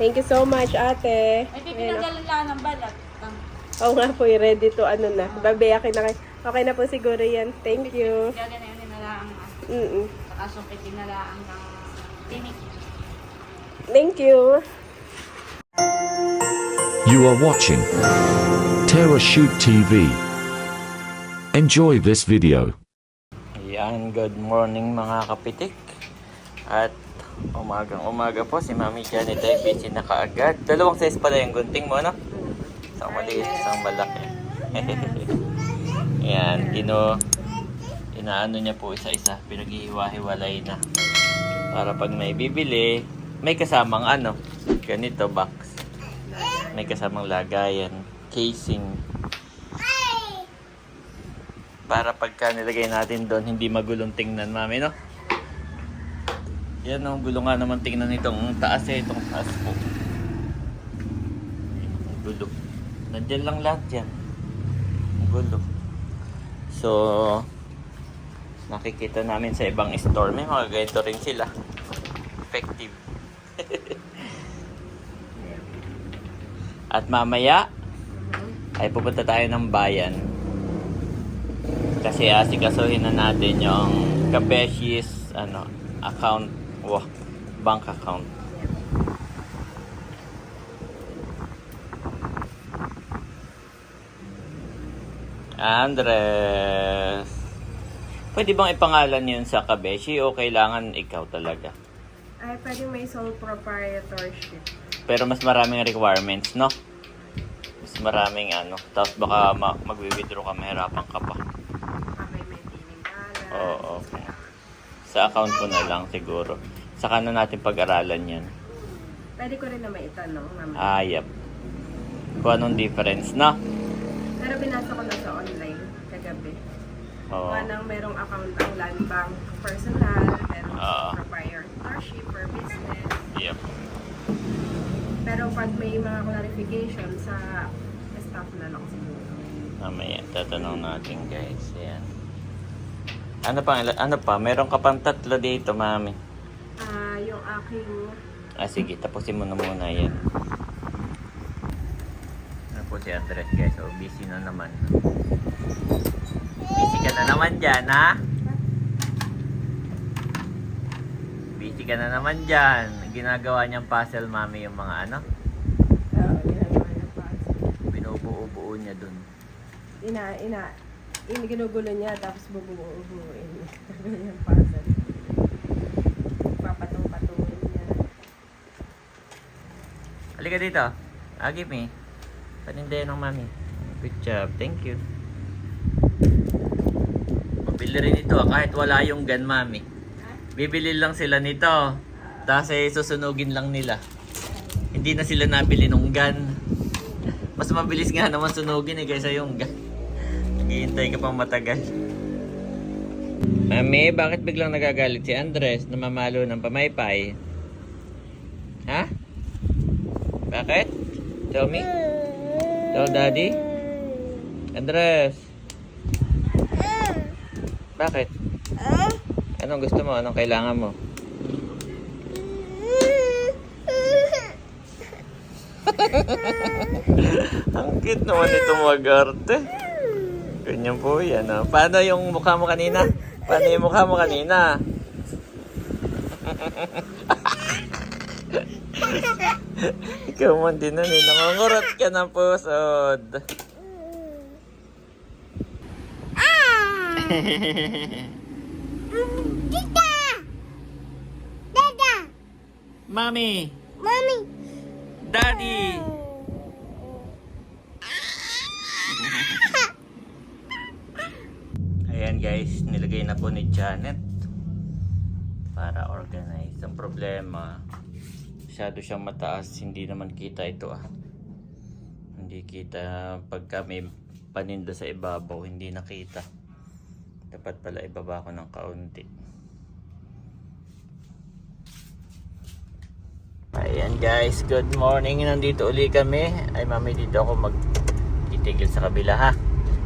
Thank you so much, ate. Ay, Ayan, pinagalan lang ng balat. Oo nga po, ready to ano na. Babayakin na kayo. Okay na po siguro yan. Thank you. gaganayin na lang ang Mm-mm. saka sumpitin na lang ng tinik. Thank you. You are watching Terra Shoot TV. Enjoy this video. Yan, good morning mga kapitik. At umagang umaga po si Mami Janet ay busy na kaagad. Dalawang size pala yung gunting mo, no? Isang maliit, isang malaki. Yan, kino inaano niya po isa-isa. Pinaghihiwa-hiwalay na. Para pag may bibili, may kasamang ano, ganito box. May kasamang lagayan, casing, para pagka nilagay natin doon, hindi magulong tingnan, mami, no? Yan ang gulo nga naman tingnan itong taas eh, itong taas po. Ang gulo. Nandiyan lang lahat yan. Ang gulo. So, nakikita namin sa ibang store, may mga ganito rin sila. Effective. At mamaya, ay pupunta tayo ng bayan kasi asikasuhin na natin yung Kabeshis ano, account, wow, bank account. Andres. Pwede bang ipangalan yun sa Kabeshi o kailangan ikaw talaga? Ay, pwede may sole proprietorship. Pero mas maraming requirements, no? Mas maraming ano. Tapos baka ma- mag-withdraw ka, mahirapan ka pa. May maintaining balance. Oo, okay. Sa account ko na lang siguro. Saka na natin pag-aralan yan. Pwede ko rin na may itanong, ma'am. Ah, yep. Kung anong difference, no? Pero binasa ko na sa online kagabi. Oo. Kung anong merong account ang land bank personal, merong Oo. proprietorship for business. Yep. Pero pag may mga clarification sa staff na lang siguro. Mamaya, tatanong natin guys. Ayan. Ano pa, ano pa? Meron ka pang tatlo dito, mami. Ah, yung aking Ah, sige, tapusin mo na muna yan. Ano po si Andres guys? So, busy na naman. Busy ka na naman dyan, ha? Busy ka na naman dyan. Ginagawa niyang puzzle, mami, yung mga ano. uh, ginagawa niya puzzle. Binubuo-buo niya dun. Ina, ina, in, ginugulo niya tapos bubuo-buuin niya. yung puzzle. Papatong-patungin niya. Halika dito. Ah, give me. Paninday ng mami. Good job. Thank you. Mabili rin ito ah, kahit wala yung gun, mami. Bibili lang sila nito. Tapos eh, susunugin lang nila. Hindi na sila nabili ng gun. Mas mabilis nga naman sunugin eh kaysa yung gun. Naghihintay ka pang matagal. Mami, bakit biglang nagagalit si Andres na mamalo ng pamaypay? Ha? Bakit? Tell me. Tell daddy. Andres. Bakit? Anong gusto mo? Anong kailangan mo? Ang cute naman ito mag-arte. Ganyan po yan. ah. Paano yung mukha mo kanina? Paano yung mukha mo kanina? Ikaw man din na eh. Nangungurot ka ng pusod. Tita! Dada! Mami! Mommy! Daddy! Guys, nilagay na po ni Janet para organize. Ang problema, masyado siyang mataas, hindi naman kita ito ah. Hindi kita pagka may paninda sa ibabaw, hindi nakita. Dapat pala ibaba ko ng kaunti. Ayan guys, good morning. Nandito uli kami. Ay mami, dito ako mag itigil sa kabila ha.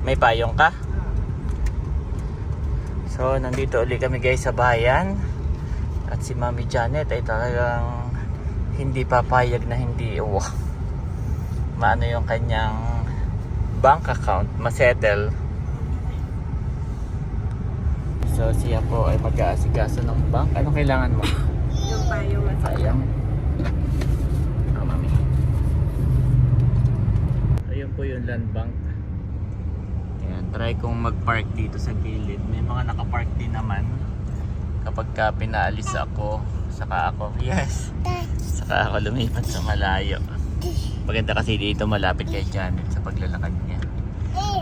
May payong ka? So, nandito uli kami guys sa bayan. At si Mami Janet ay talagang hindi papayag na hindi uwa. Maano yung kanyang bank account, masettle. So siya po ay mag-aasikaso ng bank. Ano kailangan mo? Yung pa yung masaya. Sayang. Ah, mami. Ayun po yung land bank. Try kong mag-park dito sa gilid. May mga nakapark din naman. Kapag ka pinaalis ako, saka ako, yes, saka ako lumipat sa malayo. Maganda kasi dito malapit kay Janet sa paglalakad niya.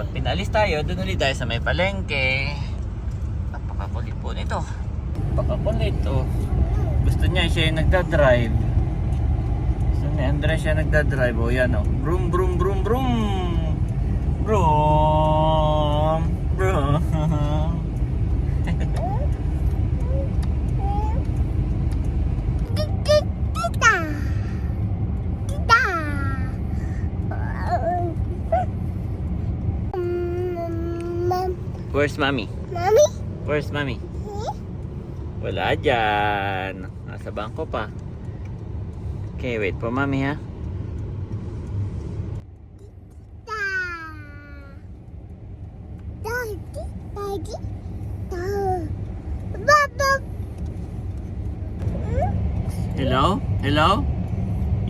Pag pinaalis tayo, doon ulit tayo sa may palengke. Napakakulit po nito. Napakakulit oh. Gusto niya siya yung nagdadrive. Gusto ni Andres siya nagdadrive. O yan o. Brum brum brum brum. Brum. Brum. Mom, Where's mommy? Mommy? Where's mommy? Wala dyan. Nasa bangko pa. Okay, wait po mommy ha. Da. Daddy, daddy, da. Baba. Hello?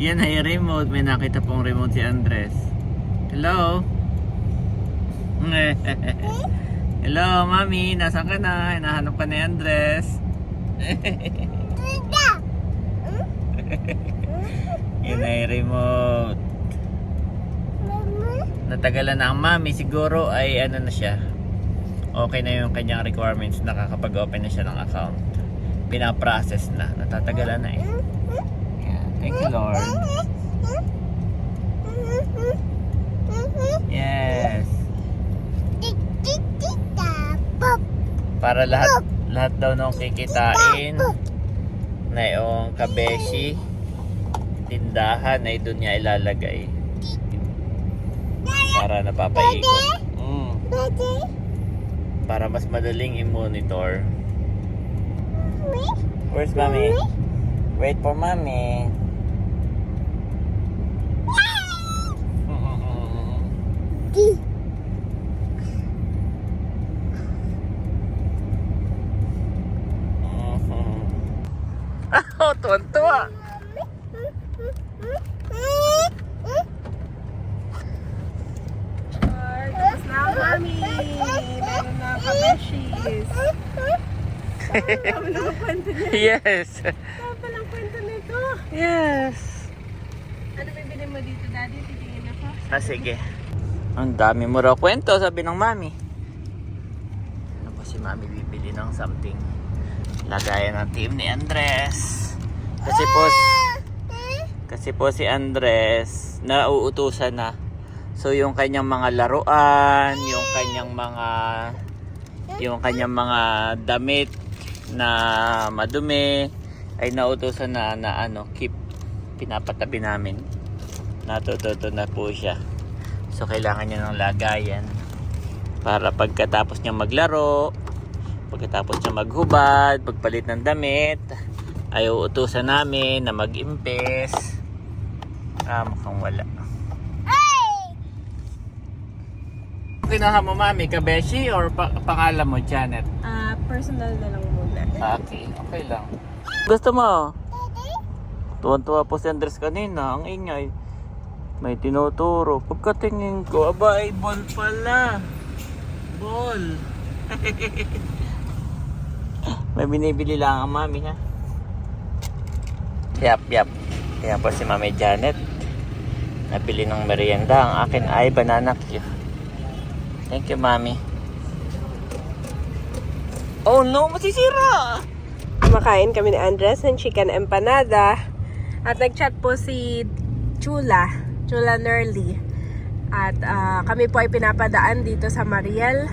Yan ay remote. May nakita pong remote si Andres. Hello? Hello, mami. Nasaan ka na? Hinahanap ka ni Andres. Yan ay remote. Natagalan na ang mami. Siguro ay ano na siya. Okay na yung kanyang requirements. Nakakapag-open na siya ng account. Pinaprocess na. Natatagalan na eh. Thank you, Lord. Yes. Para lahat lahat daw nung kikitain na yung kabeshi tindahan ay doon niya ilalagay. Para napapaikot. Mm, para mas madaling i-monitor. Where's mommy? wait for mommy Di. oh tuwan-tuwa Tapos na ang mami. Meron na kabeshis. Tama na ang kwento niya. yes Tama pala ang kwento nito. yes Ano bibili mo dito, daddy? Titingin ako. Ah, sige. Ang dami mo raw kwento, sabi ng mami. Ano pa si mami bibili ng something? Lagayan ng team ni Andres. Kasi po, kasi po si Andres, nauutusan na. So yung kanyang mga laruan, yung kanyang mga yung kanyang mga damit na madumi ay nautusan na na ano, keep pinapatabi namin. Natututo na po siya. So kailangan niya ng lagayan para pagkatapos niya maglaro, pagkatapos niya maghubad, pagpalit ng damit, ay uutusan namin na mag-impes. Ah, mukhang wala. Kinuha mo mami, kabeshi or pa- pangalan mo, Janet? Ah, personal na lang muna. Okay, okay lang. Gusto mo? Tuwan-tuwa po si Andres kanina, ang ingay. May tinuturo. Pagkatingin ko, aba ay ball pala. Ball. May binibili lang ang mami ha. Yap, yap. Kaya po si Mami Janet. Nabili ng merienda. Ang akin ay banana cue. Thank you, Mami. Oh no, masisira! Kumakain kami ni Andres ng chicken empanada. At nag-chat po si Chula, Chula Nerly. At ah, kami po ay pinapadaan dito sa Mariel.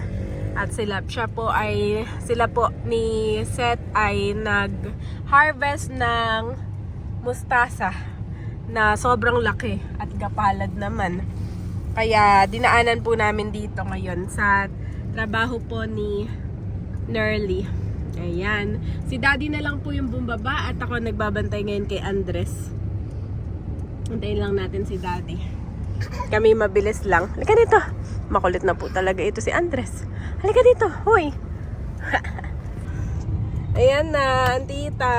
At sila, siya po ay, sila po ni Seth ay nag-harvest ng mustasa na sobrang laki at gapalad naman. Kaya dinaanan po namin dito ngayon sa trabaho po ni Nerly. Ayan. Si daddy na lang po yung bumaba at ako nagbabantay ngayon kay Andres. Hintayin lang natin si Daddy. Kami mabilis lang. Halika dito. Makulit na po talaga ito si Andres. Halika dito. Hoy. Ayan na, Antita.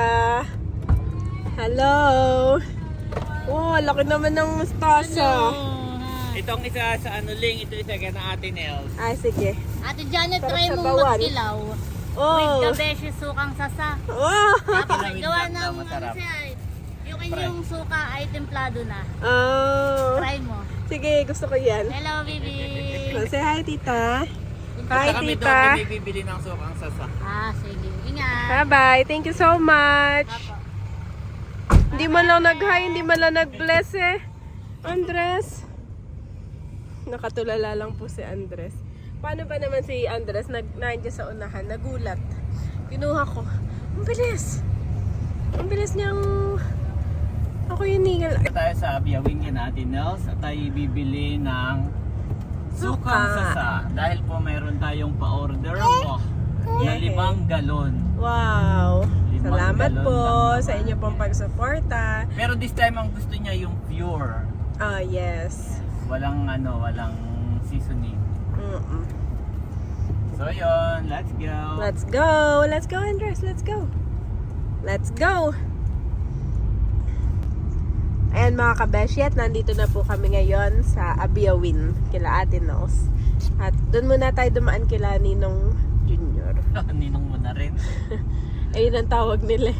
Hello. Oh, laki naman ng mustasa. Itong isa sa ano ling, ito isa kaya na ate Nels. Ay, sige. Ate Janet, Sarap try sa mong bawan. magkilaw. Oh. With the beshi sukang sasa. Oh. Tapos gawa ng daw, ano masarap. siya, yung inyong suka ay templado na. Oh. Try mo. Sige, gusto ko yan. Hello, baby. Oh, say hi, tita. Hi, Saka kami tita. doon kami bibili ng sukang sasa. Ah, sige. Ingat. Bye-bye. Thank you so much. Apo. Hindi man lang nag-hi, hindi man lang nag-bless eh. Andres. Nakatulala lang po si Andres. Paano ba naman si Andres nag nandiyan sa unahan, nagulat. Kinuha ko. Ang bilis. Ang bilis niyang ako yung ningal. Tayo sa Biyawing yan natin Nels at tayo bibili ng Suka. sukang sasa. Dahil po mayroon tayong pa-order mo na limang galon. Wow. Limang Salamat galon po lang sa naman. inyo pong pagsuporta. Pero this time ang gusto niya yung pure. Ah, yes. Walang ano, walang seasoning. Mm-mm. So yun, let's go. Let's go. Let's go, Andres. Let's go. Let's go. Ayan mga kabesyet, nandito na po kami ngayon sa Abiawin, kila Ate Nels. At doon muna tayo dumaan kila Ninong Junior. Ninong mo na rin. Ayun ang tawag nila.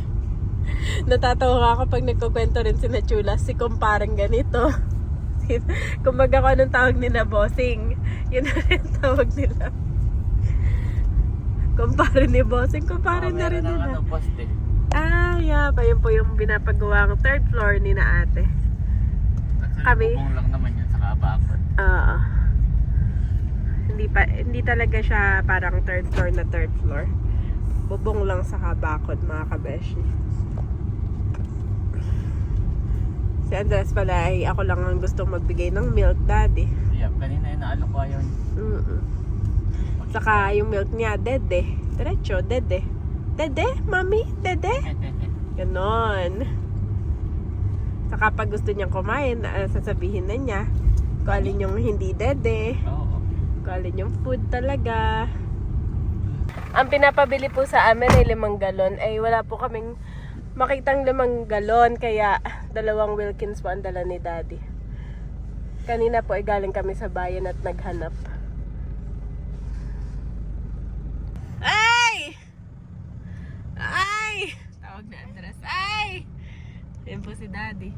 Natatawa ako pag nagkukwento rin si Nachula, si kumparang ganito. Kumbaga ko anong tawag nila, bossing. Yun na rin tawag nila. Kumpare ni bossing, kumpare Oh, na rin nila. ano, poste. Ah, yeah. Pa yun po yung pinapagawa ng third floor ni na ate. Kami. bubong lang naman yun sa kabakot. Oo. hindi pa hindi talaga siya parang third floor na third floor. Bubong lang sa kabakod mga kabeshi. Si Andres pala ay ako lang ang gustong magbigay ng milk daddy. Yeah, kanina yung naalok ko yun. Mm Saka yung milk niya, dede. Diretso, dede. Dede, mami, dede. Ganon. Saka pag gusto niyang kumain, ah, sasabihin na niya kung alin yung hindi dede, Oo. kung alin yung food talaga. Ang pinapabili po sa amin ay limang galon ay wala po kaming makitang limang galon kaya dalawang Wilkins po ang dala ni daddy. Kanina po ay galing kami sa bayan at naghanap. Ay! Ay! Tawag na Andres. Ay! Yan po si daddy.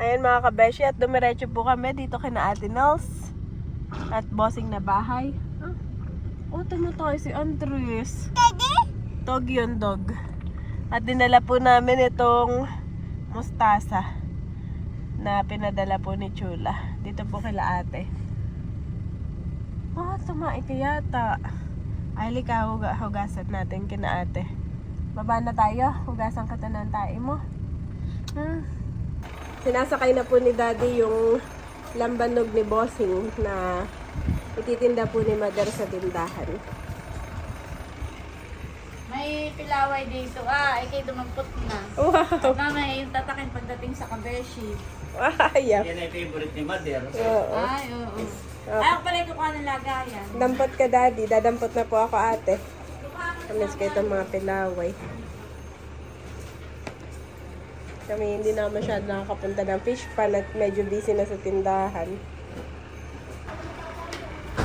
Ayan mga kabeshi at dumiretso po kami dito kina Ate Nels at bossing na bahay. Ah, oh, tayo si Andres. Dog yun, dog. At dinala po namin itong mustasa na pinadala po ni Chula. Dito po kila ate. Oh, tumae ka yata. Ay, lika, huga, hugasan natin kina ate. Baba na tayo. Hugasan ka ng tae mo. Hmm. Sinasakay na po ni Daddy yung lambanog ni Bossing na ititinda po ni Mother sa tindahan. May pilaway dito. Ah, ay kayo dumampot na. Wow! Mamaya yung tatakin pagdating sa kabeshi. Ayaw. Yan ay favorite ni Mother. Oo. Ay, oo. Ay, ako pala yung kukuha ng lagayan. Dampot ka, Daddy. Dadampot na po ako, ate. Kamis kayo itong mga pilaway. Kami hindi na masyado nakakapunta ng fish pan at medyo busy na sa tindahan.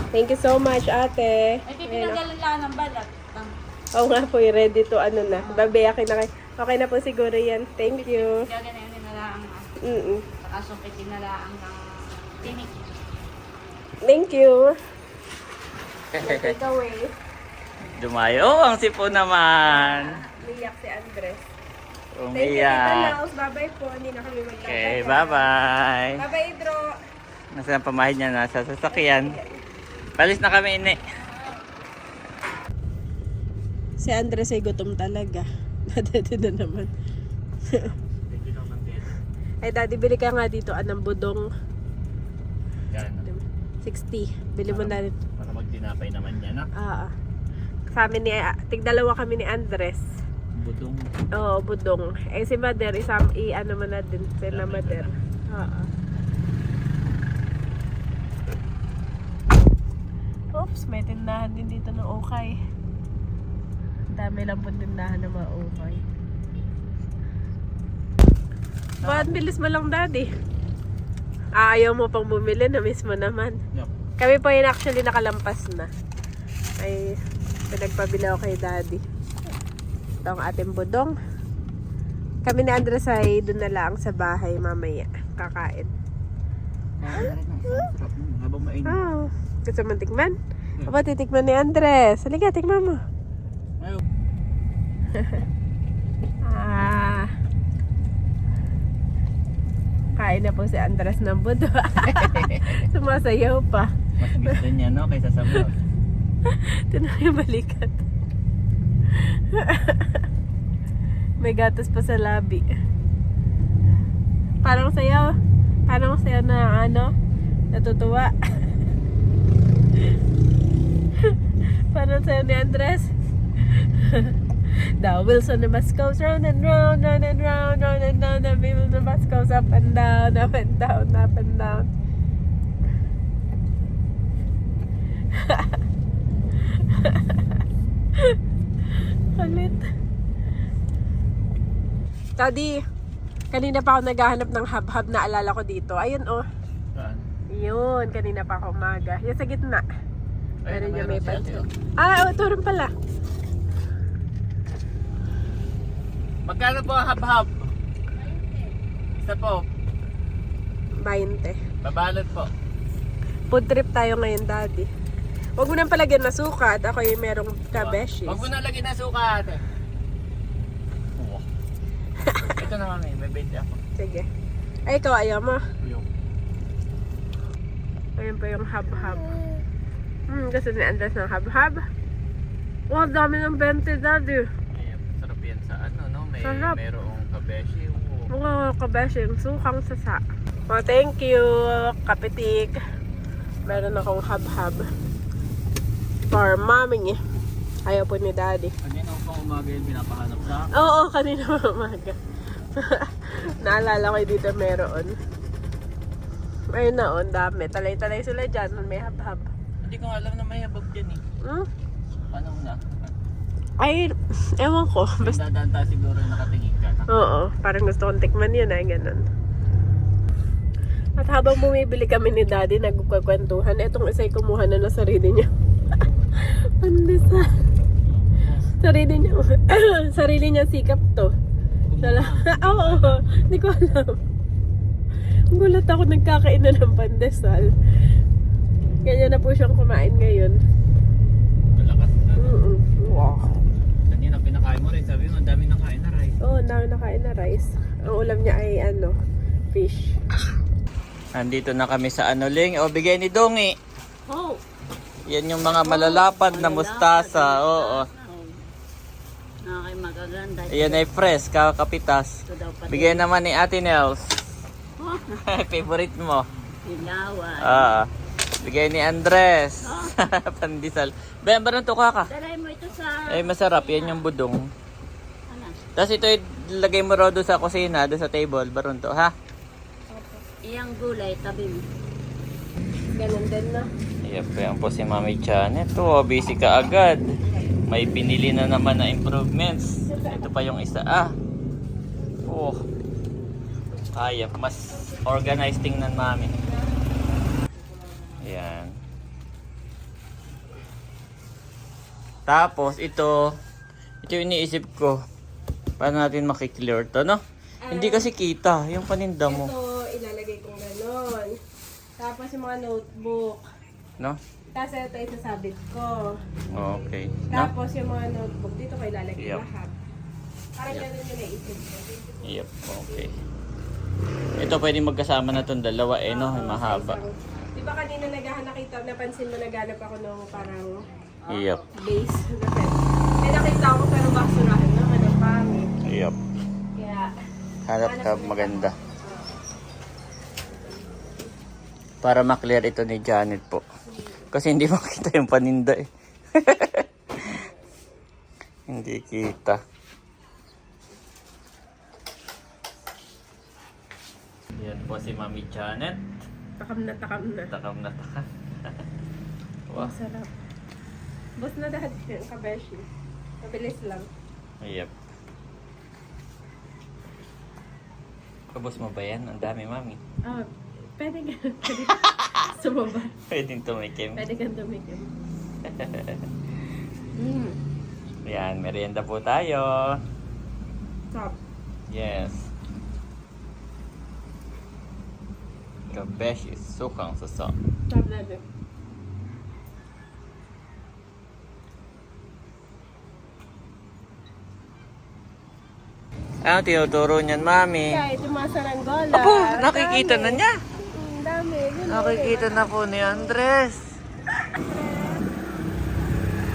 Thank you so much, ate. Ay, pinagalan lang ng balat. Oo nga po, ready to ano na. Babayakin na kayo. Okay na po siguro yan. Thank you. Gaganayin nila lang ang Mm-mm. saka sukitin na lang ng tinik. Thank you. Take away. Dumayo. Oh, ang sipo naman. Liyak si Andres. Thank you, Umiyak. Bye-bye po. Hindi na kami maglalakad. Okay, bye-bye. Bye-bye, Idro. Nasaan ang pamahid niya? Nasa sasakyan. Palis na kami, ini. Si Andres ay gutom talaga. Nadete na naman. ay, daddy, bili ka nga dito. Anong budong Yan. 60. Bili mo na rin. Para magtinapay naman yan, ha? Ah, ah. Kami ni, tig dalawa kami ni Andres. budong. Oo, budong. Eh si Mader, isam, i-ano mo na din sila Mader. Oo. Oops, may tindahan din dito ng ukay. Dami lang po tindahan ng mga ukay. Ba't bilis mo lang daddy? Ah, ayaw mo pang bumili, na-miss mo naman. Yup. Kami po yun actually nakalampas na. Ay, pinagpabili ako kay daddy. Ito ang ating budong. Kami ni Andres ay doon na lang sa bahay mamaya. Kakain. Habang mainit. Oh, gusto mo tikman? Aba, titikman ni Andres. Halika, tikman mo. Ah. Kain na po si Andres ng budo. Sumasayaw pa. Mas gusto niya no kaysa sa vlog. Tinan balikat. May gatas pa sa labi. Parang sayo. Parang sayo na ano, natutuwa. Parang sayo ni Andres. The wheels on the bus goes round and round, round and round, round and round. The wheels on the bus goes up and down, up and down, up and down. Halit. Daddy, kanina pa ako naghahanap ng hub-hub na alala ko dito. Ayun oh. Saan? Yun, kanina pa ako umaga. Yung sa gitna. Meron niya may pansin. Ah, oh, ito rin pala. Magkano po ang hab-hab? Isa po. 20. Babalot po. Food trip tayo ngayon, daddy. Huwag mo nang palagyan na sukat. Ako yung merong kabeshis. Huwag mo na lagyan ng suka ate. Oo. Ito na mami, may 20 ako. Sige. Ay, ikaw ayaw mo. Yung. Ayun pa yung hub-hub. Hmm, gusto ni Andres ng hub-hub. Wow, dami ng 20, daddy. Ayan, sarap yan sa ano, no? May Sarap. merong kabeshi. Oo. Mga kabeshing, sukang sasa. Oh, thank you, kapitik. Meron akong hub-hub. For mommy. Ayaw po ni daddy. Kanina pang umaga yung pinapahanap sa akin. Oo, kanina umaga. Naalala ko dito meron. Ayun na, on dami. Talay-talay sila dyan. May hab-hab. Hindi ko alam na may habag dyan eh. Hmm? Paano na? Ay, ewan ko. Basta, dadaan tayo siguro nakatingin ka na. oo, parang gusto kong tikman yun ay ganun. At habang bumibili kami ni daddy, nagkukwentuhan. Etong isa'y kumuha na ng sarili niya. Pandesa. Sarili niya. sarili niya sikap to. Sala. Oo, hindi ko alam. Gulat ako nagkakain na ng pandesal. Ganyan na po siyang kumain ngayon. Malakas na. Mm Wow. Kanina pinakain mo rin. Sabi mo, ang dami nang kain na rice. Oo, oh, dami nakain na rice. Ang ulam niya ay ano, fish. Andito na kami sa Anoling. O, bigay ni Dongi. Oh, Yan yung mga malalapad na mustasa. Oo. nakakay magaganda. Ayan ay fresh, kakapitas. Ito daw pati Bigay naman ni Ate Nels. Oh. Favorite mo. ilawan. Ah. Bigay ni Andres. Pandisal. Ben, ba to ka? Dalay mo ito sa... Ay, masarap. Yan yung budong. Ano? Tapos ito, lagay mo raw doon sa kusina, doon sa table. Baron to, ha? Iyang gulay, tabi mo. Ganun din na. Yep, yan po si Mami Janet. Oh, busy ka agad. May pinili na naman na improvements. Ito pa yung isa. Ah. Oh. Kaya. Mas organized tingnan Mami. Yan. Tapos, ito. Ito yung iniisip ko. Paano natin makiklear to, no? Hindi kasi kita. Yung paninda mo. Ito, ilalagay kong ganon. Tapos yung mga notebook. No? Tapos ito isasabit ko. Okay. No? Tapos yung mga notebook, dito ko ilalagay Yup. lahat. Parang Yup. ganun yung naisip ko. Yep, okay. Ito pwede magkasama na itong dalawa eh, no? Oo, Mahaba. sa isang- Di ba kanina naghahanap nakita, napansin mo naghanap ako ng parang Yep, base na pet. Eh nakita ko pero basurahan naman ang pangit. yep. Kaya, Hanap ka maganda. Para maklear ito ni Janet po. Kasi hindi makita yung paninda eh. hindi kita. Yan po si Mami Janet. Takam na takam na. Takam na takam. wow. Sarap. Bus na lahat yung kabeshi. Mabilis lang. Yep. Kabos mo ba yan? Ang dami, Mami. Ah, pwede ganun. Sumaba. Pwedeng tumikim. Pwede kang tumikim. mm. Yan, merienda po tayo. Top. Yes. Kabeshi, sukang sasa. Top din. Ano tinuturo niyan, Mami? Kaya ito mga saranggola. Apo, nakikita na niya. Dami. Nakikita na po ni Andres.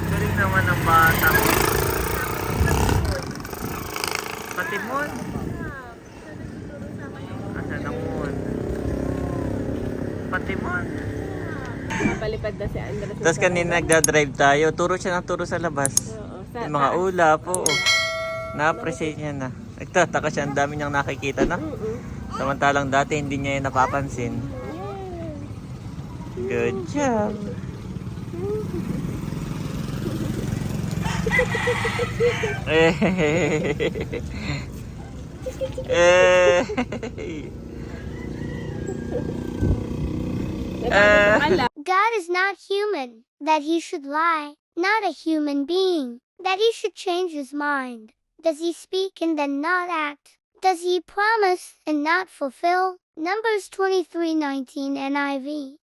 Galing naman ang bata. Pati mon. Asan ang mon? Pati mon. Napalipad na si Andres. Tapos kanina nagda-drive tayo, turo siya ng turo sa labas. Oo. Sa, Yung mga ulap, oo. Na-appreciate niya na. Nagtataka siya, ang dami niyang nakikita na. Samantalang dati hindi niya yun napapansin. Good job. God is not human, that he should lie, not a human being, that he should change his mind. Does he speak and then not act? Does he promise and not fulfill? Numbers 23:19 NIV.